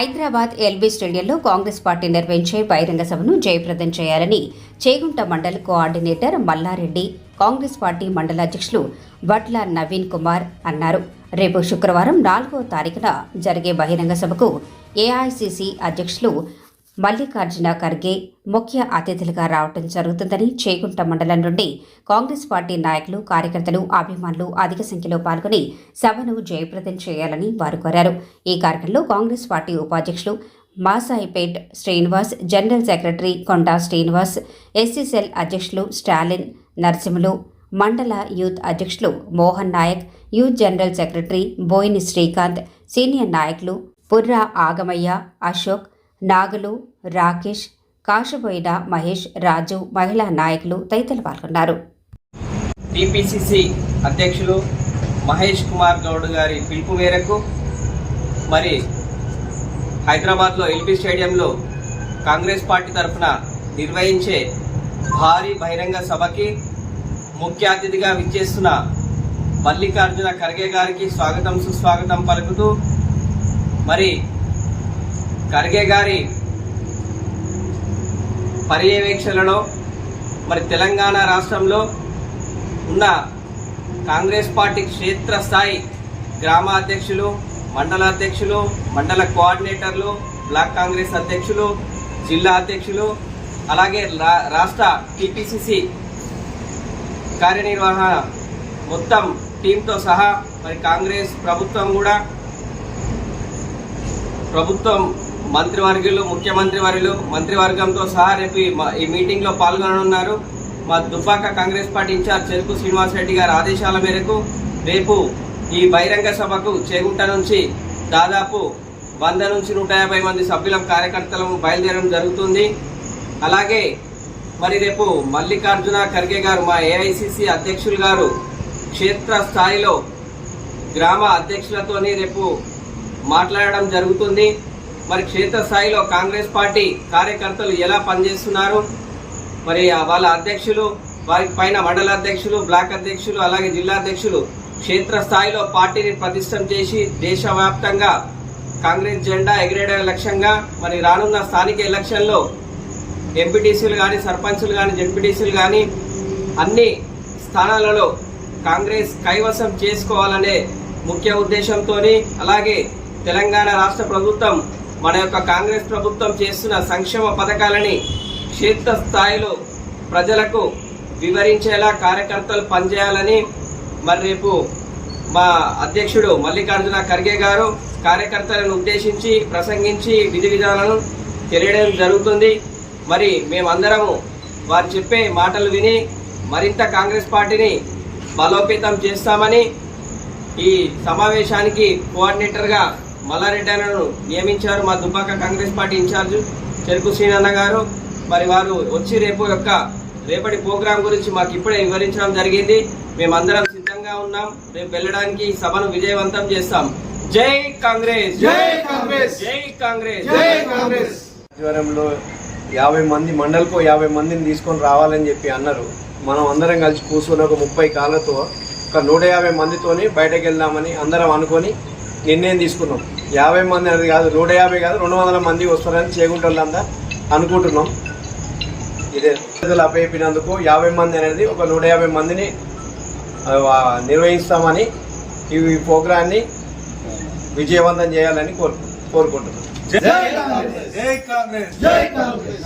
Hyderabad LB స్టేడియంలో Congress party నిర్వహించే బహిరంగ సభను జయప్రదం చేయాలని Chegunta mandal coordinator Mallareddy Congress party మండల అధ్యక్షులు వడ్ల నవీన్ కుమార్ అన్నారు. రేపు శుక్రవారం నాలుగో తారీఖున జరిగే బహిరంగ సభకు ఏఐసిసి అధ్యక్షులు మల్లికార్జున ఖర్గే ముఖ్య అతిథులుగా రావడం జరుగుతుందని చేగుంట మండలం నుండి కాంగ్రెస్ పార్టీ నాయకులు కార్యకర్తలు అభిమానులు అధిక సంఖ్యలో పాల్గొని సభను జయప్రదం చేయాలని వారు కోరారు. ఈ కార్యక్రమంలో కాంగ్రెస్ పార్టీ ఉపాధ్యక్షులు Masaipet Srinivas general secretary Konda Srinivas SC cell అధ్యక్షులు స్టాలిన్ నరసింహులు మండల యూత్ అధ్యక్షులు Mohan Naik youth general secretary Boini Srikanth senior నాయకులు పుర్రా ఆగమయ్య అశోక్ నాగులు రాకేష్ కాశబోయిన మహేష్ రాజు మహిళా నాయకులు తదితరులు పాల్గొన్నారు. టిపిసిసి అధ్యక్షులు మహేష్ కుమార్ గౌడ్ గారి పిలుపు మేరకు మరి హైదరాబాద్లో ఎల్బీ స్టేడియంలో కాంగ్రెస్ పార్టీ తరఫున నిర్వహించే భారీ బహిరంగ సభకి ముఖ్య అతిథిగా విచ్చేస్తున్న మల్లికార్జున ఖర్గే గారికి స్వాగతం సుస్వాగతం పలుకుతూ మరి ఖర్గే గారి పర్యవేక్షణలో మరి తెలంగాణ రాష్ట్రంలో ఉన్న కాంగ్రెస్ పార్టీ క్షేత్రస్థాయి గ్రామ అధ్యక్షులు మండల అధ్యక్షులు మండల కోఆర్డినేటర్లు బ్లాక్ కాంగ్రెస్ అధ్యక్షులు జిల్లా అధ్యక్షులు అలాగే రాష్ట్ర టిపిసిసి కార్యనిర్వహణ మొత్తం టీంతో సహా మరి కాంగ్రెస్ ప్రభుత్వం కూడా ప్రభుత్వం మంత్రివర్గులు ముఖ్యమంత్రి వర్యులు మంత్రివర్గంతో సహా రేపు ఈ మీటింగ్లో పాల్గొననున్నారు. మా దుబ్బాక కాంగ్రెస్ పార్టీ ఇన్ఛార్జ్ చెరుకు శ్రీనివాసరెడ్డి గారి ఆదేశాల మేరకు రేపు ఈ బహిరంగ సభకు చేగుంట నుంచి దాదాపు వంద నుంచి నూట యాభై మంది సభ్యుల కార్యకర్తలను బయలుదేరడం జరుగుతుంది. అలాగే మరి రేపు మల్లికార్జున ఖర్గే గారు మా ఏఐసిసి అధ్యక్షులు గారు క్షేత్ర స్థాయిలో గ్రామ అధ్యక్షులతోని రేపు మాట్లాడడం జరుగుతుంది. మరి క్షేత్రస్థాయిలో కాంగ్రెస్ పార్టీ కార్యకర్తలు ఎలా పనిచేస్తున్నారు? మరి వాళ్ళ అధ్యక్షులు వారి పైన మండల అధ్యక్షులు బ్లాక్ అధ్యక్షులు అలాగే జిల్లా అధ్యక్షులు క్షేత్రస్థాయిలో పార్టీని ప్రతిష్టం చేసి దేశవ్యాప్తంగా కాంగ్రెస్ జెండా ఎగిరేయడం లక్ష్యంగా మరి రానున్న స్థానిక ఎలక్షన్లో ఎంపీటీసీలు కానీ సర్పంచులు కానీ జెడ్పీటీసీలు కానీ అన్ని స్థానాలలో కాంగ్రెస్ కైవసం చేసుకోవాలనే ముఖ్య ఉద్దేశంతో అలాగే తెలంగాణ రాష్ట్ర ప్రభుత్వం మన యొక్క కాంగ్రెస్ ప్రభుత్వం చేస్తున్న సంక్షేమ పథకాలని క్షేత్రస్థాయిలో ప్రజలకు వివరించేలా కార్యకర్తలు పనిచేయాలని మరి రేపు మా అధ్యక్షుడు మల్లికార్జున ఖర్గే గారు కార్యకర్తలను ఉద్దేశించి ప్రసంగించి విధి విధానాలను తెలియడం జరుగుతుంది. మరి మేమందరము వారు చెప్పే మాటలు విని మరింత కాంగ్రెస్ పార్టీని బలోపేతం చేస్తామని ఈ సమావేశానికి కోఆర్డినేటర్గా మల్లారెడ్డి అన్నను నియమించారు మా దుబ్బాక కాంగ్రెస్ పార్టీ ఇన్ఛార్జ్ చెరుకు శ్రీనన్న గారు. మరి వారు వచ్చి రేపు యొక్క రేపటి ప్రోగ్రాం గురించి మాకు ఇప్పుడే వివరించడం జరిగింది. మేమందరం సిద్ధంగా ఉన్నాం. రేపు వెళ్ళడానికి ఈ సభను విజయవంతం చేస్తాం. జై కాంగ్రెస్! జై కాంగ్రెస్! జై కాంగ్రెస్! జై కాంగ్రెస్! ఆధ్వర్యంలో యాభై మంది మండలకు యాభై మందిని తీసుకొని రావాలని చెప్పి అన్నారు. మనం అందరం కలిసి కూర్చొని ఒక ముప్పై కాళ్ళతో ఒక నూట యాభై మందితోని బయటకు వెళ్దామని అందరం అనుకొని నిర్ణయం తీసుకున్నాం. యాభై మంది అనేది కాదు నూట యాభై కాదు రెండు వందల మంది వస్తారని చేకుంటోళ్ళంతా అనుకుంటున్నాం. ఇదే ప్రజలు అప్పయిపోయినందుకు యాభై మంది అనేది ఒక నూట యాభై మందిని నిర్వహిస్తామని ఈ ప్రోగ్రాన్ని విజయవంతం చేయాలని కోరు కోరుకుంటున్నాం. జై కాంగ్రెస్! జై కాంగ్రెస్!